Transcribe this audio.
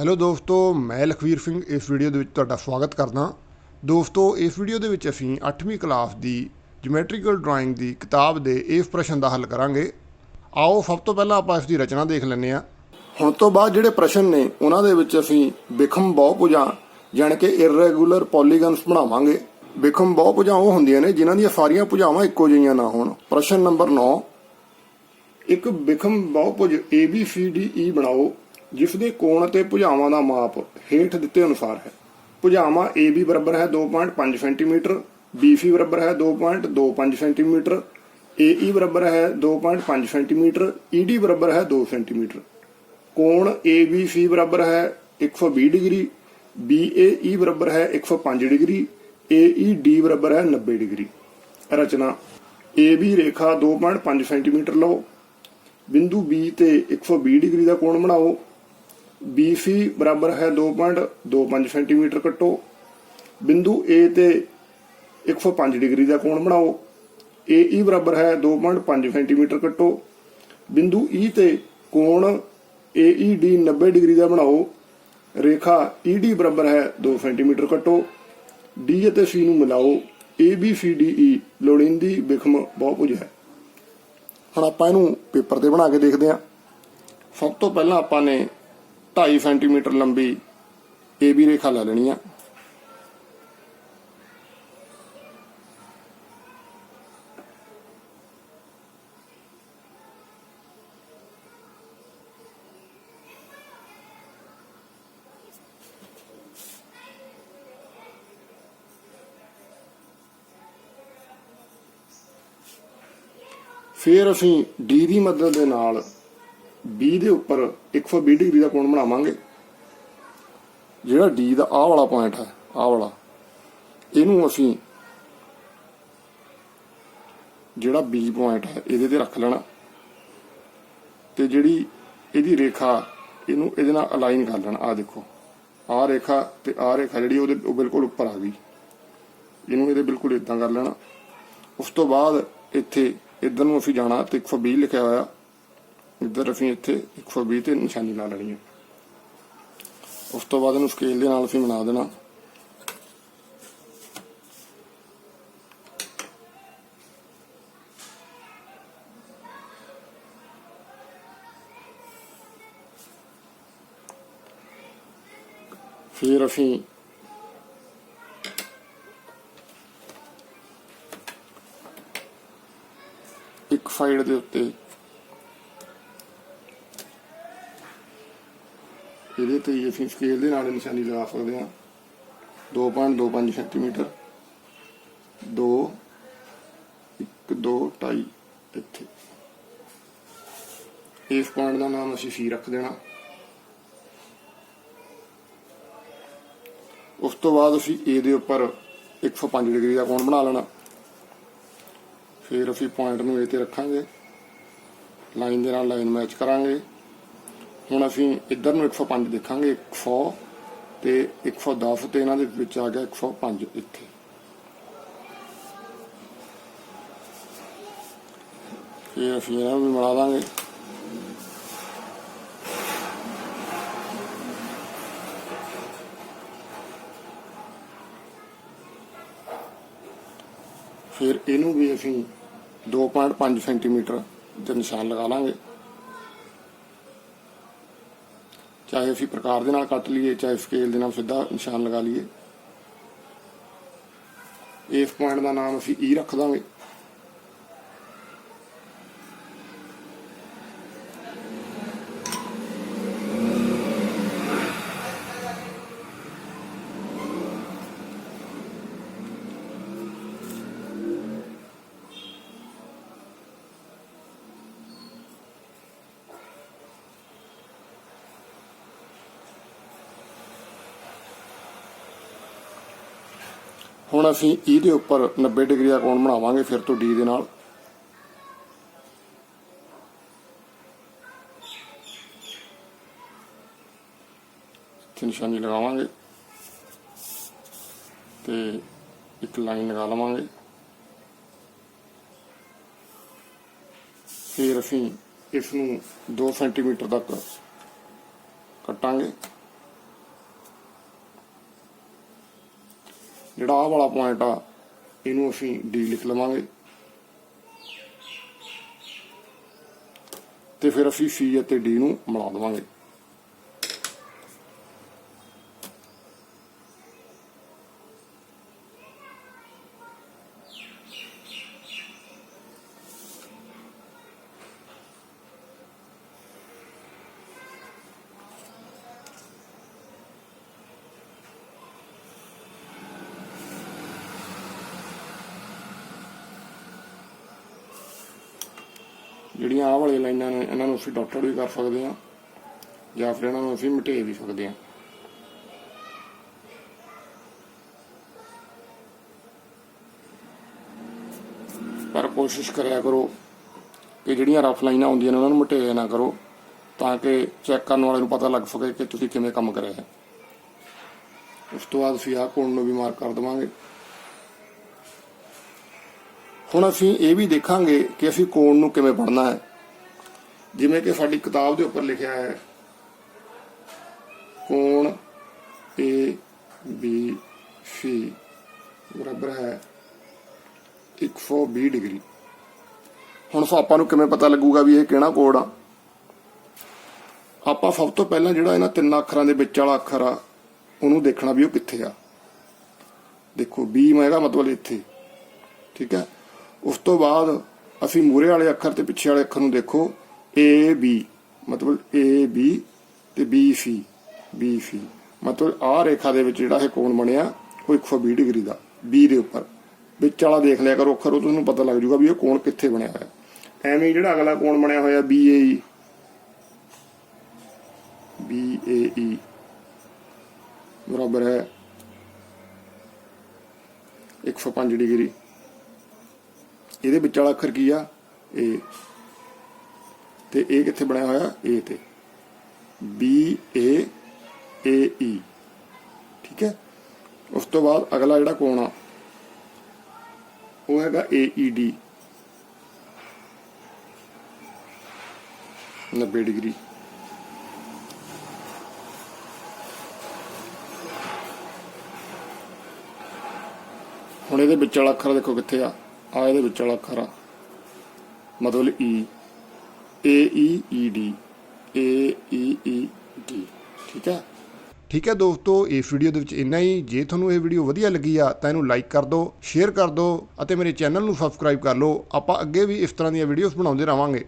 Hello ਦੋਸਤੋ, ਮੈਂ ਲਖਵੀਰ ਸਿੰਘ, ਇਸ ਵੀਡੀਓ ਦੇ ਵਿੱਚ ਤੁਹਾਡਾ ਸਵਾਗਤ ਕਰਦਾ। ਦੋਸਤੋ, ਇਸ ਵੀਡੀਓ ਦੇ ਵਿੱਚ ਅਸੀਂ 8ਵੀਂ ਕਲਾਸ ਦੀ ਜਿਓਮੈਟ੍ਰੀਕਲ ਡਰਾਇੰਗ ਦੀ ਕਿਤਾਬ ਦੇ ਇਸ ਪ੍ਰਸ਼ਨ ਦਾ ਹੱਲ ਕਰਾਂਗੇ। ਆਓ, ਸਭ ਤੋਂ ਪਹਿਲਾਂ ਆਪਾਂ ਇਸ ਦੀ ਰਚਨਾ ਦੇਖ ਲੈਂਦੇ ਹਾਂ। ਹੁਣ ਤੋਂ ਬਾਅਦ ਜਿਹੜੇ ਪ੍ਰਸ਼ਨ ਨੇ, ਉਹਨਾਂ ਦੇ ਵਿੱਚ ਅਸੀਂ ਵਿਖਮ ਬਹੁਭੁਜਾਂ, ਜਾਣੀ ਕਿ ਇਰੈਗੂਲਰ ਪੋਲੀਗਨਸ ਬਣਾਵਾਂਗੇ। ਵਿਖਮ ਬਹੁਭੁਜਾਂ ਉਹ ਹੁੰਦੀਆਂ ਨੇ ਜਿਨ੍ਹਾਂ ਦੀਆਂ ਸਾਰੀਆਂ ਭੁਜਾਵਾਂ ਇੱਕੋ ਜਿਹੀਆਂ ਨਾ ਹੋਣ। ਪ੍ਰਸ਼ਨ ਨੰਬਰ 9 ਇੱਕ ਵਿਖਮ ਬਹੁਭੁਜ ABCDE ਬਣਾਓ। ਜਿਸ ਦੇ ਕੋਣ ਅਤੇ ਭੁਜਾਵਾਂ ਦਾ ਮਾਪ ਹੇਠ ਦਿੱਤੇ ਅਨੁਸਾਰ ਹੈ। ਭੁਜਾਵਾਂ AB ਬਰਾਬਰ ਹੈ 2.5 ਸੈਂਟੀਮੀਟਰ BC ਬਰਾਬਰ ਹੈ 2.25 ਸੈਂਟੀਮੀਟਰ AE ਬਰਾਬਰ ਹੈ 2.5 ਸੈਂਟੀਮੀਟਰ ED ਬਰਾਬਰ ਹੈ 2 ਸੈਂਟੀਮੀਟਰ। ਕੋਣ ABC ਬਰਾਬਰ ਹੈ 120 ਡਿਗਰੀ BAE ਬਰਾਬਰ ਹੈ 105 ਡਿਗਰੀ AED ਬਰਾਬਰ ਹੈ 90 ਡਿਗਰੀ। ਰਚਨਾ AB ਰੇਖਾ 2.5 ਸੈਂਟੀਮੀਟਰ ਲਓ। ਬਿੰਦੂ B ਤੇ 120 ਡਿਗਰੀ ਦਾ ਕੋਣ ਬਣਾਓ। BC ਬਰਾਬਰ ਹੈ 2.25 ਸੈਂਟੀਮੀਟਰ ਕੱਟੋ। ਬਿੰਦੂ A ਤੇ 105 ਡਿਗਰੀ ਦਾ ਕੋਣ ਬਣਾਓ। AE ਬਰਾਬਰ ਹੈ 2.5 ਸੈਂਟੀਮੀਟਰ ਕੱਟੋ। ਬਿੰਦੂ E ਤੇ ਕੋਣ AED 90 ਡਿਗਰੀ ਦਾ ਬਣਾਓ। ਰੇਖਾ ED ਬਰਾਬਰ ਹੈ 2 ਸੈਂਟੀਮੀਟਰ ਕੱਟੋ। D ਅਤੇ C ਨੂੰ ਮਿਲਾਓ। ABCDE ਲੋੜੀਂਦੀ ਵਿਖਮ ਬਹੁਭੁਜ ਹੈ। ਹੁਣ ਆਪਾਂ ਇਹਨੂੰ ਪੇਪਰ ਤੇ ਬਣਾ ਕੇ ਦੇਖਦੇ ਹਾਂ। ਸਭ ਤੋਂ ਪਹਿਲਾਂ ਆਪਾਂ ਨੇ 2.5 ਸੈਂਟੀਮੀਟਰ ਲੰਬੀ AB ਰੇਖਾ ਲੈ ਲੈਣੀ ਆ। ਫਿਰ ਅਸੀਂ ਡੀ ਦੀ ਮਦਦ ਦੇ ਨਾਲ B ਦੇ ਉੱਪਰ 120 ਡਿਗਰੀ ਦਾ ਕੋਣ ਬਣਾਵਾਂਗੇ। ਜਿਹੜਾ D ਦਾ ਆਹ ਵਾਲਾ ਪੁਆਇੰਟ ਹੈ ਆਹ ਵਾਲਾ, ਇਹਨੂੰ ਅਸੀਂ ਜਿਹੜਾ B ਪੁਆਇੰਟ ਹੈ, ਇਹਦੇ ਤੇ ਰੱਖ ਲੈਣਾ। ਤੇ ਜਿਹੜੀ ਇਹਦੀ ਰੇਖਾ, ਇਹਨੂੰ ਇਹਦੇ ਨਾਲ ਅਲਾਈਨ ਕਰ ਲੈਣਾ। ਆ ਦੇਖੋ, ਆਹ ਰੇਖਾ ਤੇ ਆਹ ਰੇਖਾ ਜਿਹੜੀ ਉਹਦੇ, ਉਹ ਬਿਲਕੁਲ ਉੱਪਰ ਆ ਗਈ। ਇਹਨੂੰ ਇਹਦੇ ਬਿਲਕੁਲ ਇਦਾਂ ਕਰ ਲੈਣਾ। ਉਸ ਤੋਂ ਬਾਅਦ ਇੱਥੇ ਇੱਧਰ ਨੂੰ ਅਸੀਂ ਜਾਣਾ, ਤੇ 120 ਲਿਖਿਆ ਹੋਇਆ। ਇੱਧਰ ਅਸੀਂ ਇੱਥੇ 120 ਤੇ ਨਿਸ਼ਾਨੀ ਲਾ ਲੈਣੀ ਹੈ ਉਸ ਤੋਂ ਬਾਅਦ ਇਹਨੂੰ ਸਕੇਲ ਦੇ ਨਾਲ ਅਸੀਂ ਬਣਾ ਦੇਣਾ। ਫਿਰ ਅਸੀਂ ਇੱਕ ਸਾਈਡ ਦੇ ਉੱਤੇ ਇਹਦੇ ਤੇ ਅਸੀਂ ਸਕੇਲ ਦੇ ਨਾਲ ਨਿਸ਼ਾਨੀ ਲਗਾ ਸਕਦੇ ਹਾਂ। 2.25 ਸੈਂਟੀਮੀਟਰ। 2 1 2 2.5 ਇੱਥੇ। ਇਸ ਪੁਆਇੰਟ ਦਾ ਨਾਮ ਅਸੀਂ ਸੀ ਰੱਖ ਦੇਣਾ। ਉਸ ਤੋਂ ਬਾਅਦ ਅਸੀਂ A ਦੇ ਉੱਪਰ 105 ਡਿਗਰੀ ਦਾ ਕੋਣ ਬਣਾ ਲੈਣਾ। ਫਿਰ ਅਸੀਂ ਪੁਆਇੰਟ ਨੂੰ A ਤੇ ਰੱਖਾਂਗੇ। ਲਾਈਨ ਦੇ ਨਾਲ ਲਾਈਨ ਮੈਚ ਕਰਾਂਗੇ। ਹੁਣ ਅਸੀਂ ਇੱਧਰ ਨੂੰ 105 ਦੇਖਾਂਗੇ 100 ਤੇ 110 ਤੇ ਇਹਨਾਂ ਦੇ ਵਿੱਚ ਆ ਗਿਆ 105 ਇੱਥੇ। ਫਿਰ ਅਸੀਂ ਇਹਨਾਂ ਨੂੰ ਵੀ ਮਿਲਾ ਦਾਂਗੇ। ਫਿਰ ਇਹਨੂੰ ਵੀ ਅਸੀਂ 2.5 ਸੈਂਟੀਮੀਟਰ ਦੇ ਨਿਸ਼ਾਨ ਲਗਾ ਲਾਂਗੇ। ਚਾਹੇ ਅਸੀਂ ਪ੍ਰਕਾਰ ਦੇ ਨਾਲ ਕੱਟ ਲਈਏ, ਚਾਹੇ ਸਕੇਲ ਦੇ ਨਾਲ ਸਿੱਧਾ ਨਿਸ਼ਾਨ ਲਗਾ ਲਈਏ। ਇਸ ਪੁਆਇੰਟ ਦਾ ਨਾਮ ਅਸੀਂ E ਰੱਖ ਦਾਂਗੇ। ਹੁਣ ਅਸੀਂ E ਦੇ ਉੱਪਰ 90 ਡਿਗਰੀ ਦਾ ਕੋਣ ਬਣਾਵਾਂਗੇ ਫਿਰ ਤੋਂ D ਦੇ ਨਾਲ। ਇੱਥੇ ਨਿਸ਼ਾਨੀ ਲਗਾਵਾਂਗੇ ਤੇ ਇੱਕ ਲਾਈਨ ਲਗਾ ਲਵਾਂਗੇ। ਫਿਰ ਅਸੀਂ ਇਸ ਨੂੰ 2 ਸੈਂਟੀਮੀਟਰ ਤੱਕ ਕੱਟਾਂਗੇ। ਜਿਹੜਾ ਆਹ ਵਾਲਾ ਪੁਆਇੰਟ ਆ, ਇਹਨੂੰ ਅਸੀਂ ਡੀ ਲਿਖ ਲਵਾਂਗੇ। ਤੇ ਫਿਰ ਅਸੀਂ ਸੀ ਅਤੇ ਡੀ ਨੂੰ ਮਿਲਾ ਦੇਵਾਂਗੇ। ਜਿਹੜੀਆਂ ਆਹ ਵਾਲੀਆਂ ਲਾਈਨਾਂ ਨੇ, ਇਹਨਾਂ ਨੂੰ ਅਸੀਂ ਡਾਕਟਰ ਵੀ ਕਰ ਸਕਦੇ ਹਾਂ, ਜਾਂ ਫਿਰ ਇਹਨਾਂ ਨੂੰ ਅਸੀਂ ਮਿਟੇ ਵੀ ਸਕਦੇ ਹਾਂ। ਪਰ ਕੋਸ਼ਿਸ਼ ਕਰਿਆ ਕਰੋ ਕਿ ਜਿਹੜੀਆਂ ਰਫ ਲਾਈਨਾਂ ਹੁੰਦੀਆਂ ਨੇ, ਉਹਨਾਂ ਨੂੰ ਮਿਟੇ ਨਾ ਕਰੋ, ਤਾਂ ਕਿ ਚੈੱਕ ਕਰਨ ਵਾਲੇ ਨੂੰ ਪਤਾ ਲੱਗ ਸਕੇ ਕਿ ਤੁਸੀਂ ਕਿਵੇਂ ਕੰਮ ਕਰਿਆ ਹੈ। ਉਸ ਤੋਂ ਬਾਅਦ ਅਸੀਂ ਆਹ ਕੋਣ ਨੂੰ ਵੀ ਮਾਰਕ ਕਰ ਦੇਵਾਂਗੇ। ਹੁਣ ਅਸੀਂ ਇਹ ਵੀ ਦੇਖਾਂਗੇ ਕਿ ਅਸੀਂ ਕੋਣ ਨੂੰ ਕਿਵੇਂ ਪੜ੍ਹਨਾ ਹੈ। ਜਿਵੇਂ ਕਿ ਸਾਡੀ ਕਿਤਾਬ ਦੇ ਉੱਪਰ ਲਿਖਿਆ ਹੈ, ਕੋਣ A, B, C, ਬਰਾਬਰ ਹੈ 120 ਡਿਗਰੀ। ਹੁਣ ਸੋ ਆਪਾਂ ਨੂੰ ਕਿਵੇਂ ਪਤਾ ਲੱਗੂਗਾ ਵੀ ਇਹ ਕਿਹੜਾ ਕੋਡ ਆ? ਆਪਾਂ ਸਭ ਤੋਂ ਪਹਿਲਾਂ ਜਿਹੜਾ ਇਹਨਾਂ ਤਿੰਨ ਅੱਖਰਾਂ ਦੇ ਵਿੱਚ ਵਾਲਾ ਅੱਖਰ ਆ, ਉਹਨੂੰ ਦੇਖਣਾ ਵੀ ਉਹ ਕਿੱਥੇ ਆ। ਦੇਖੋ, B ਮੈਂ ਇਹਦਾ ਮਤਲਬ ਇੱਥੇ, ਠੀਕ ਹੈ? ਉਸ ਤੋਂ ਬਾਅਦ ਅਸੀਂ ਮੂਰੇ ਵਾਲੇ ਅੱਖਰ ਤੇ ਪਿੱਛੇ ਵਾਲੇ ਅੱਖਰ ਨੂੰ ਦੇਖੋ ਏ ਬੀ ਮਤਲਬ ਏ ਬੀ ਤੇ ਬੀ ਸੀ ਬੀ ਸੀ ਮਤਲਬ ਆਹ ਰੇਖਾ ਦੇ ਵਿੱਚ ਜਿਹੜਾ ਇਹ ਕੋਣ ਬਣਿਆ, ਉਹ 120 ਡਿਗਰੀ ਦਾ ਬੀ ਦੇ ਉੱਪਰ। ਵਿੱਚ ਵਾਲਾ ਦੇਖ ਲਿਆ ਕਰੋ ਅੱਖਰ, ਉਹ ਤੁਹਾਨੂੰ ਪਤਾ ਲੱਗ ਜਾਊਗਾ ਵੀ ਇਹ ਕੋਣ ਕਿੱਥੇ ਬਣਿਆ ਹੋਇਆ। ਐਵੇਂ ਜਿਹੜਾ ਅਗਲਾ ਕੋਣ ਬਣਿਆ ਹੋਇਆ BAE BAE ਬਰਾਬਰ ਹੈ। 105 ਡਿਗਰੀ। ਇਹਦੇ ਵਿੱਚ ਵਾਲਾ ਅੱਖਰ ਕੀ ਆ? ਏ ਤੇ ਇਹ ਕਿੱਥੇ ਬਣਿਆ ਹੋਇਆ? ਏ ਤੇ। B, A A E ਠੀਕ ਹੈ? ਉਸ ਤੋਂ ਬਾਅਦ ਅਗਲਾ ਜਿਹੜਾ ਕੋਣ ਆ? ਉਹ ਹੈਗਾ A E D 90 ਡਿਗਰੀ। ਹੁਣ ਇਹਦੇ ਵਿਚਾਲਾ ਅੱਖਰ ਦੇਖੋ ਕਿੱਥੇ ਆ? ਆ ਇਹਦੇ ਵਿੱਚ ਵਾਲਾ ਅੱਖਰ ਆ ਮਤਲਬ ਈ, ਏ, ਈ E D A E E D ਠੀਕ ਹੈ? ਠੀਕ ਹੈ ਦੋਸਤੋ, ਇਸ ਵੀਡੀਓ ਦੇ ਵਿੱਚ ਇੰਨਾ ਹੀ। ਜੇ ਤੁਹਾਨੂੰ ਇਹ ਵੀਡੀਓ ਵਧੀਆ ਲੱਗੀ ਆ, ਤਾਂ ਇਹਨੂੰ ਲਾਈਕ ਕਰ ਦਿਓ, ਸ਼ੇਅਰ ਕਰ ਦਿਓ ਅਤੇ ਮੇਰੇ ਚੈਨਲ ਨੂੰ ਸਬਸਕ੍ਰਾਈਬ ਕਰ ਲਓ। ਆਪਾਂ ਅੱਗੇ ਵੀ ਇਸ ਤਰ੍ਹਾਂ ਦੀਆਂ ਵੀਡੀਓਜ਼ ਬਣਾਉਂਦੇ ਰਵਾਂਗੇ।